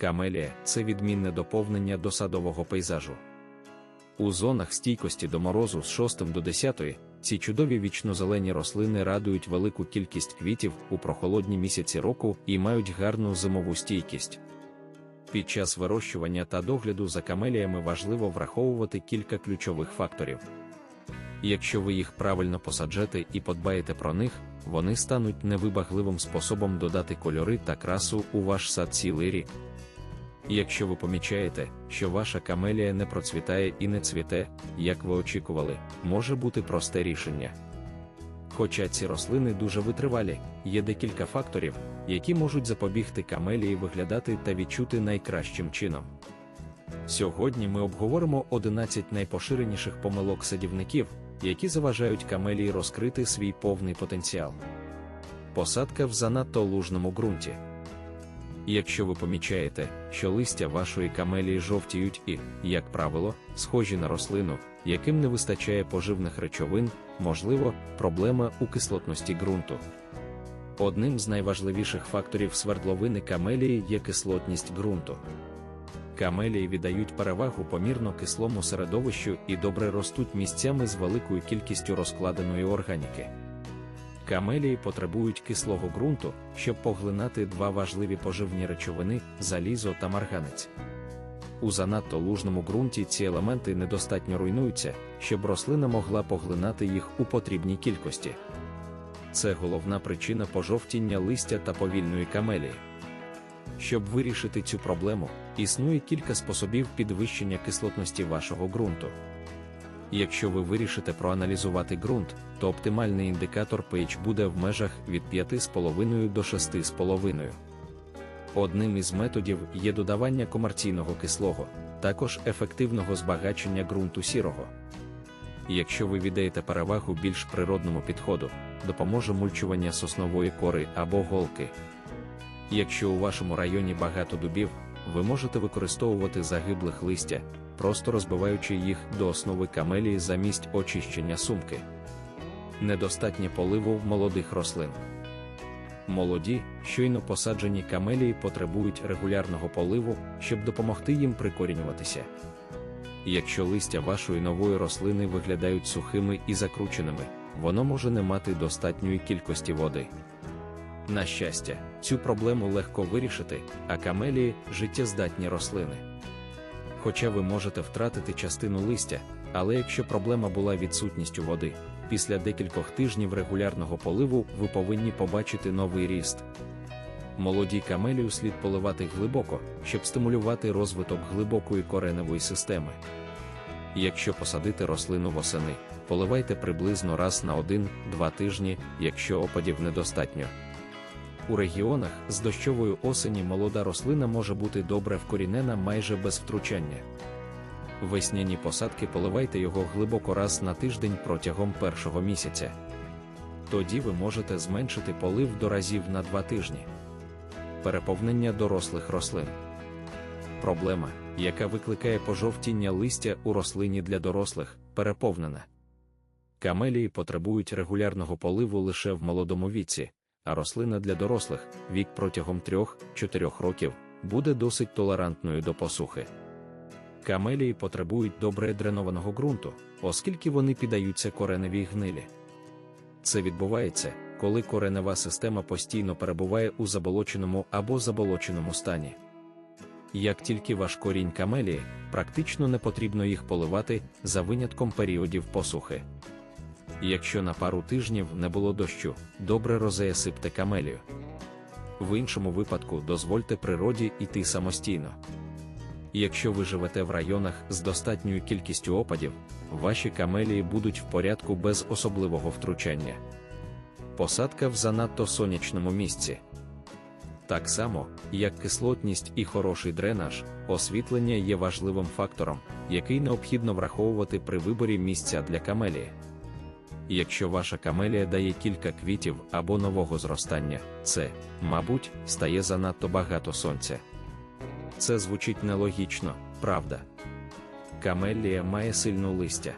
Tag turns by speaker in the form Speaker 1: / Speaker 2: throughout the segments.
Speaker 1: Камелія це відмінне доповнення до садового пейзажу. У зонах стійкості до морозу з 6 до 10 ці чудові вічнозелені рослини радують велику кількість квітів у прохолодні місяці року і мають гарну зимову стійкість. Під час вирощування та догляду за камеліями важливо враховувати кілька ключових факторів. Якщо ви їх правильно посаджете і подбаєте про них, вони стануть невибагливим способом додати кольори та красу у ваш сад цілий рік. Якщо ви помічаєте, що ваша камелія не процвітає і не цвіте, як ви очікували, може бути просте рішення. Хоча ці рослини дуже витривалі, є декілька факторів, які можуть запобігти камелії виглядати та відчути найкращим чином. Сьогодні ми обговоримо 11 найпоширеніших помилок садівників, які заважають камелії розкрити свій повний потенціал. Посадка в занадто лужному ґрунті. Якщо ви помічаєте, що листя вашої камелії жовтіють і, як правило, схожі на рослину, яким не вистачає поживних речовин, можливо, проблема у кислотності ґрунту. Одним з найважливіших факторів свердловини камелії є кислотність ґрунту. Камелії віддають перевагу помірно кислому середовищу і добре ростуть місцями з великою кількістю розкладеної органіки. Камелії потребують кислого ґрунту, щоб поглинати два важливі поживні речовини залізо та марганець. У занадто лужному ґрунті ці елементи недостатньо руйнуються, щоб рослина могла поглинати їх у потрібній кількості. Це головна причина пожовтіння листя та повільної камелії. Щоб вирішити цю проблему, існує кілька способів підвищення кислотності вашого ґрунту. Якщо ви вирішите проаналізувати ґрунт, то оптимальний індикатор pH буде в межах від 5,5 до 6,5. Одним із методів є додавання комерційного кислого, також ефективного збагачення ґрунту сірого. Якщо ви віддаєте перевагу більш природному підходу, допоможе мульчування соснової кори або голки. Якщо у вашому районі багато дубів, ви можете використовувати загиблих листя, просто розбиваючи їх до основи камелії замість очищення сумки. Недостатнє поливу молодих рослин. Молоді, щойно посаджені камелії потребують регулярного поливу, щоб допомогти їм прикорінюватися. Якщо листя вашої нової рослини виглядають сухими і закрученими, воно може не мати достатньої кількості води. На щастя, цю проблему легко вирішити, а камелії життєздатні рослини. Хоча ви можете втратити частину листя, але якщо проблема була відсутністю води, після декількох тижнів регулярного поливу ви повинні побачити новий ріст. Молоді камелію слід поливати глибоко, щоб стимулювати розвиток глибокої кореневої системи. Якщо посадити рослину восени, поливайте приблизно раз на 1-2 тижні, якщо опадів недостатньо. У регіонах з дощової осені молода рослина може бути добре вкорінена майже без втручання. Весняні посадки поливайте його глибоко раз на тиждень протягом першого місяця. Тоді ви можете зменшити полив до разів на два тижні. Переповнення дорослих рослин. Проблема, яка викликає пожовтіння листя у рослині для дорослих, переповнена. Камелії потребують регулярного поливу лише в молодому віці, а рослина для дорослих, вік протягом 3-4 років, буде досить толерантною до посухи. Камелії потребують добре дренованого ґрунту, оскільки вони піддаються кореневій гнилі. Це відбувається, коли коренева система постійно перебуває у заболоченому або заболоченому стані. Як тільки ваш корінь камелії, практично не потрібно їх поливати за винятком періодів посухи. Якщо на пару тижнів не було дощу, добре розеясипте камелію. В іншому випадку дозвольте природі йти самостійно. Якщо ви живете в районах з достатньою кількістю опадів, ваші камелії будуть в порядку без особливого втручання. Посадка в занадто сонячному місці. Так само, як кислотність і хороший дренаж, освітлення є важливим фактором, який необхідно враховувати при виборі місця для камелії. Якщо ваша камелія дає кілька квітів або нового зростання, це, мабуть, стає занадто багато сонця. Це звучить нелогічно, правда. Камелія має сильну листя.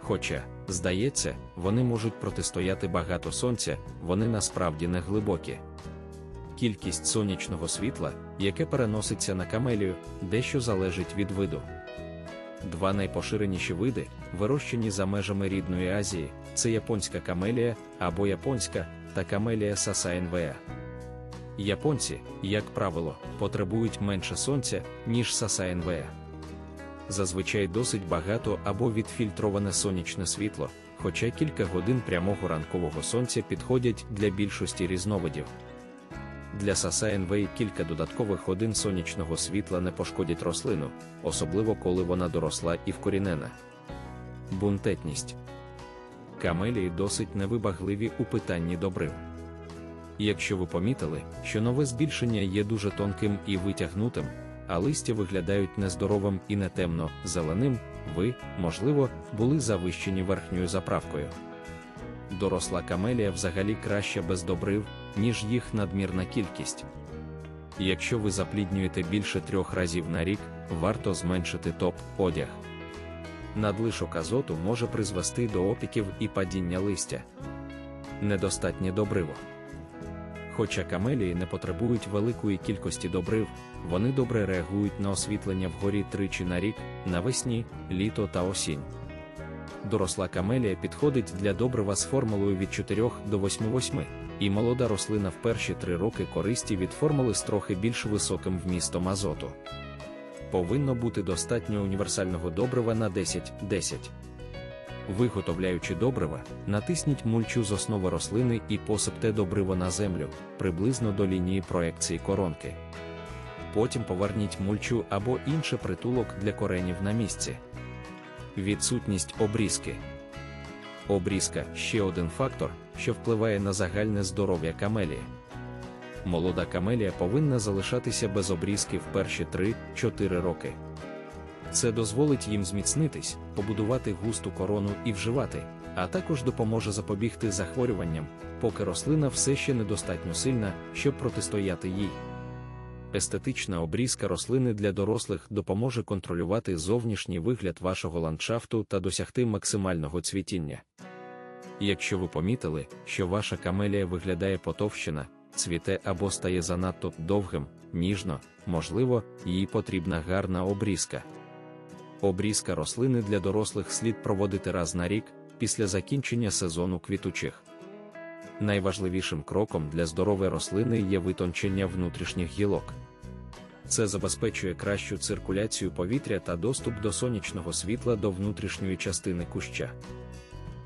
Speaker 1: Хоча, здається, вони можуть протистояти багато сонця, вони насправді не глибокі. кількість сонячного світла, яке переноситься на камелію, дещо залежить від виду. Два найпоширеніші види, вирощені за межами рідної Азії, це японська камелія або японська та камелія сасаенвеа. Японці, як правило, потребують менше сонця, ніж сасаенвеа. Зазвичай досить багато або відфільтроване сонячне світло, хоча кілька годин прямого ранкового сонця підходять для більшості різновидів. Для Саса кілька додаткових годин сонячного світла не пошкодять рослину, особливо коли вона доросла і вкорінена. Бунтетність камелії досить невибагливі у питанні добрив. Якщо ви помітили, що нове збільшення є дуже тонким і витягнутим, а листя виглядають нездоровим і не темно зеленим, ви, можливо, були завищені верхньою заправкою. Доросла камелія взагалі краща без добрив, ніж їх надмірна кількість. Якщо ви запліднюєте більше трьох разів на рік, варто зменшити топ одяг. Надлишок азоту може призвести до опіків і падіння листя. Недостатнє добриво. Хоча камелії не потребують великої кількості добрив, вони добре реагують на освітлення вгорі тричі на рік, навесні, літо та осінь. Доросла камелія підходить для добрива з формулою від 4 до 8,8, і молода рослина в перші три роки користі від формули з трохи більш високим вмістом азоту. Повинно бути достатньо універсального добрива на 10-10. Виготовляючи добрива, натисніть мульчу з основи рослини і посипте добриво на землю приблизно до лінії проекції коронки. Потім поверніть мульчу або інший притулок для коренів на місці. Відсутність обрізки. Обрізка ще один фактор, що впливає на загальне здоров'я камелії. Молода камелія повинна залишатися без обрізки в перші 3-4 роки. Це дозволить їм зміцнитись, побудувати густу корону і вживати, а також допоможе запобігти захворюванням, поки рослина все ще недостатньо сильна, щоб протистояти їй. Естетична обрізка рослини для дорослих допоможе контролювати зовнішній вигляд вашого ландшафту та досягти максимального цвітіння. Якщо ви помітили, що ваша камелія виглядає потовщена, цвіте або стає занадто довгим, ніжно, можливо, їй потрібна гарна обрізка. Обрізка рослини для дорослих слід проводити раз на рік після закінчення сезону квітучих. Найважливішим кроком для здорової рослини є витончення внутрішніх гілок. Це забезпечує кращу циркуляцію повітря та доступ до сонячного світла до внутрішньої частини куща.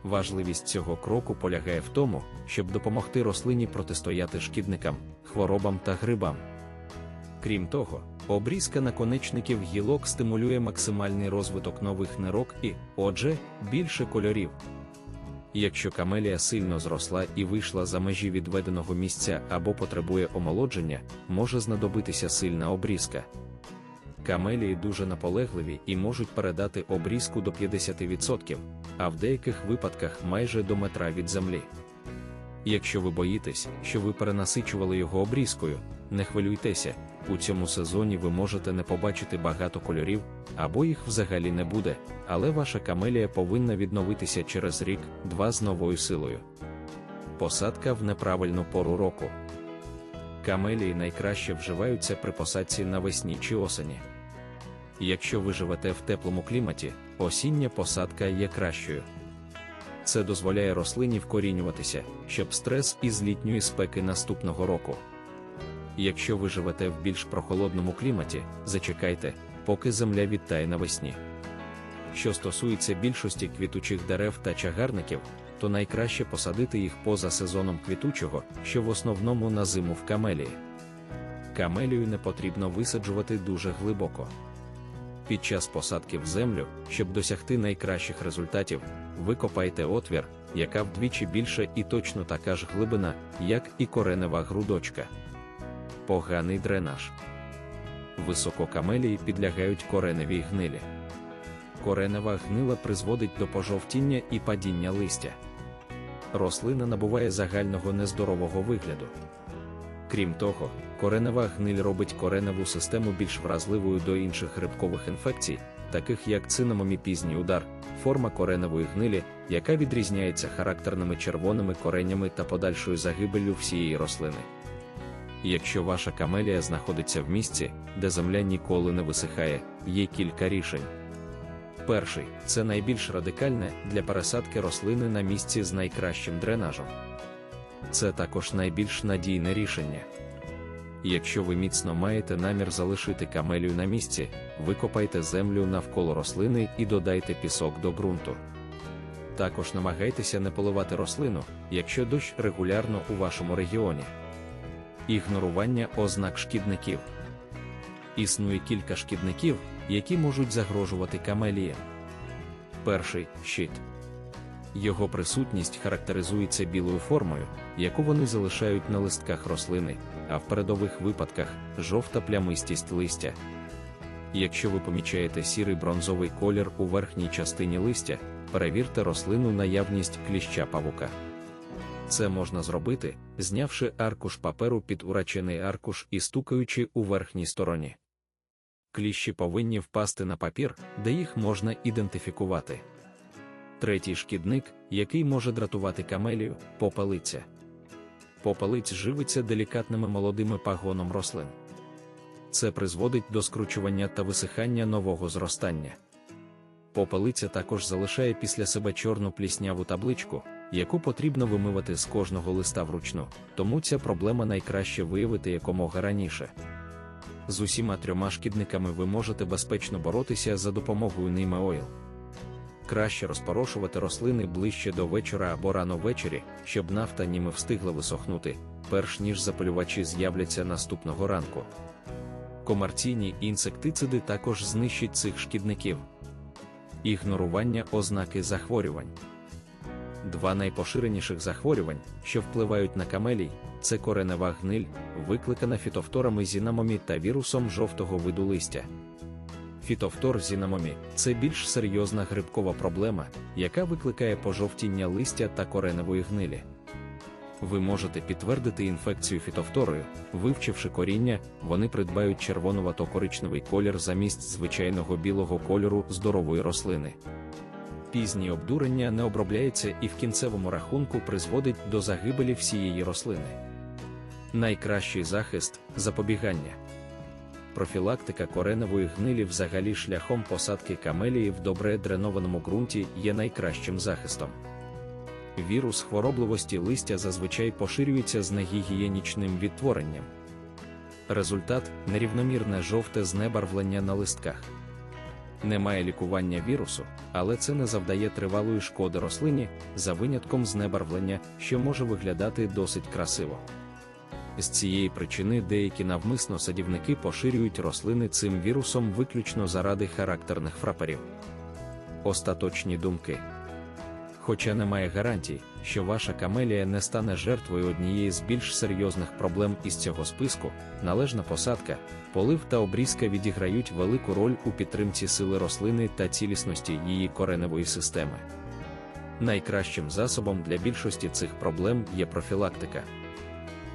Speaker 1: Важливість цього кроку полягає в тому, щоб допомогти рослині протистояти шкідникам, хворобам та грибам. Крім того, обрізка наконечників гілок стимулює максимальний розвиток нових нирок і, отже, більше кольорів. Якщо камелія сильно зросла і вийшла за межі відведеного місця або потребує омолодження, може знадобитися сильна обрізка. Камелії дуже наполегливі і можуть передати обрізку до 50%, а в деяких випадках майже до метра від землі. Якщо ви боїтесь, що ви перенасичували його обрізкою, не хвилюйтеся, у цьому сезоні ви можете не побачити багато кольорів, або їх взагалі не буде, але ваша камелія повинна відновитися через рік-два з новою силою. Посадка в неправильну пору року. Камелії найкраще вживаються при посадці навесні чи осені. Якщо ви живете в теплому кліматі, осіння посадка є кращою. Це дозволяє рослині вкорінюватися, щоб стрес із літньої спеки наступного року. Якщо ви живете в більш прохолодному кліматі, зачекайте, поки земля відтає навесні. Що стосується більшості квітучих дерев та чагарників, то найкраще посадити їх поза сезоном квітучого, що в основному на зиму в камелії. Камелію не потрібно висаджувати дуже глибоко. Під час посадки в землю, щоб досягти найкращих результатів, викопайте отвір, яка вдвічі більша і точно така ж глибина, як і коренева грудочка. Поганий дренаж. Висококамелії підлягають кореневій гнилі. Коренева гнила призводить до пожовтіння і падіння листя. Рослина набуває загального нездорового вигляду. Крім того, коренева гниль робить кореневу систему більш вразливою до інших грибкових інфекцій, таких як цинамомі пізній удар, форма кореневої гнилі, яка відрізняється характерними червоними коренями та подальшою загибеллю всієї рослини. Якщо ваша камелія знаходиться в місці, де земля ніколи не висихає, є кілька рішень. Перший це найбільш радикальне для пересадки рослини на місці з найкращим дренажем. Це також найбільш надійне рішення. Якщо ви міцно маєте намір залишити камелію на місці, викопайте землю навколо рослини і додайте пісок до ґрунту. Також намагайтеся не поливати рослину, якщо дощ регулярно у вашому регіоні. Ігнорування ознак шкідників. Існує кілька шкідників, які можуть загрожувати камеліям. Перший щит. Його присутність характеризується білою формою, яку вони залишають на листках рослини, а в передових випадках жовта плямистість листя. Якщо ви помічаєте сірий бронзовий колір у верхній частині листя, перевірте рослину наявність кліща павука. Це можна зробити, знявши аркуш паперу під урачений аркуш і стукаючи у верхній стороні. Кліщі повинні впасти на папір, де їх можна ідентифікувати. Третій шкідник, який може дратувати камелію, попелиця. Попелиць живиться делікатними молодими пагоном рослин. Це призводить до скручування та висихання нового зростання. Попелиця також залишає після себе чорну плісняву табличку, яку потрібно вимивати з кожного листа вручну, тому ця проблема найкраще виявити якомога раніше. З усіма трьома шкідниками ви можете безпечно боротися за допомогою ними ойл. Краще розпорошувати рослини ближче до вечора або рано ввечері, щоб нафта німи встигла висохнути, перш ніж запалювачі з'являться наступного ранку. Комерційні інсектициди також знищать цих шкідників. Ігнорування ознаки захворювань. Два найпоширеніших захворювань, що впливають на камелій, це коренева гниль, викликана фітофторами зінамомі та вірусом жовтого виду листя. Фітофтор зінамомі це більш серйозна грибкова проблема, яка викликає пожовтіння листя та кореневої гнилі. Ви можете підтвердити інфекцію фітофторою, вивчивши коріння, вони придбають червонувато-коричневий колір замість звичайного білого кольору здорової рослини. Пізнє обдурення не обробляється і в кінцевому рахунку призводить до загибелі всієї рослини. Найкращий захист запобігання. Профілактика кореневої гнилі взагалі шляхом посадки камелії в добре дренованому ґрунті є найкращим захистом. Вірус хворобливості листя зазвичай поширюється з негігієнічним відтворенням. Результат нерівномірне жовте знебарвлення на листках. Немає лікування вірусу, але це не завдає тривалої шкоди рослині за винятком знебарвлення, що може виглядати досить красиво. З цієї причини деякі навмисно садівники поширюють рослини цим вірусом виключно заради характерних фраперів. Остаточні думки. Хоча немає гарантій, що ваша камелія не стане жертвою однієї з більш серйозних проблем із цього списку, належна посадка, полив та обрізка відіграють велику роль у підтримці сили рослини та цілісності її кореневої системи. Найкращим засобом для більшості цих проблем є профілактика.